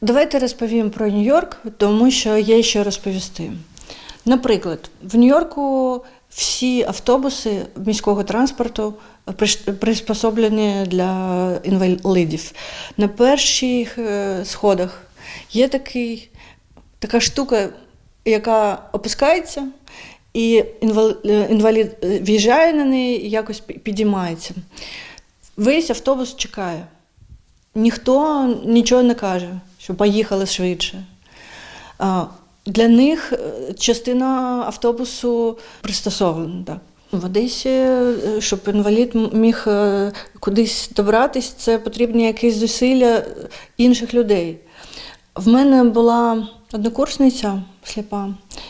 Давайте розповім про Нью-Йорк, тому що є що розповісти. Наприклад, в Нью-Йорку всі автобуси міського транспорту приспособлені для інвалідів. На перших е, сходах є такий, така штука, яка опускається, і е, інвалід е, в'їжджає на неї і якось підіймається. Весь автобус чекає. Ніхто нічого не каже, що поїхали швидше. Для них е, частина автобусу пристосована. Так. В Одесі, е, щоб інвалід міг е, кудись добратись, це потрібні якісь зусилля інших людей. В мене була однокурсниця сліпа,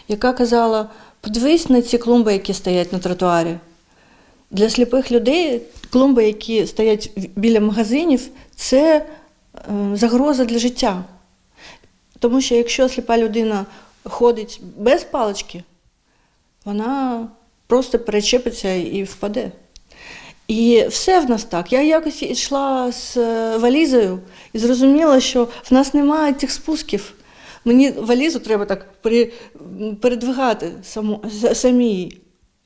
яка казала: подивись на ці клумби, які стоять на тротуарі. Для сліпих людей клумби, які стоять біля магазинів, це загроза для життя. Тому що якщо сліпа людина ходить без палички, вона просто перечепиться і впаде. І все в нас так. Я якось йшла з е, валізою і зрозуміла, що в нас немає цих спусків. Мені валізу треба так передвигати самій.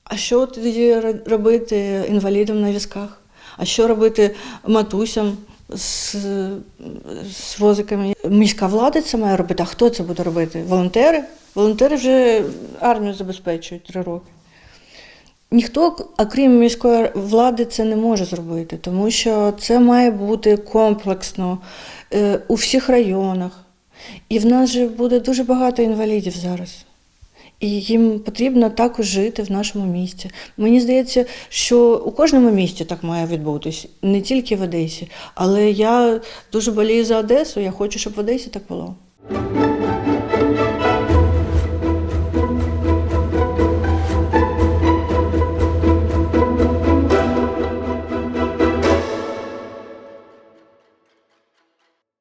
А що тоді робити інвалідам на візках? А що робити матусям з, з возиками? Міська влада це має робити. А хто це буде робити? Волонтери? Волонтери вже армію забезпечують три роки. Ніхто, окрім міської влади, це не може зробити, тому що це має бути комплексно е, у всіх районах. І в нас же буде дуже багато інвалідів зараз. І їм потрібно також жити в нашому місті. Мені здається, що у кожному місті так має відбутись, не тільки в Одесі. Але я дуже болію за Одесу, я хочу, щоб в Одесі так було.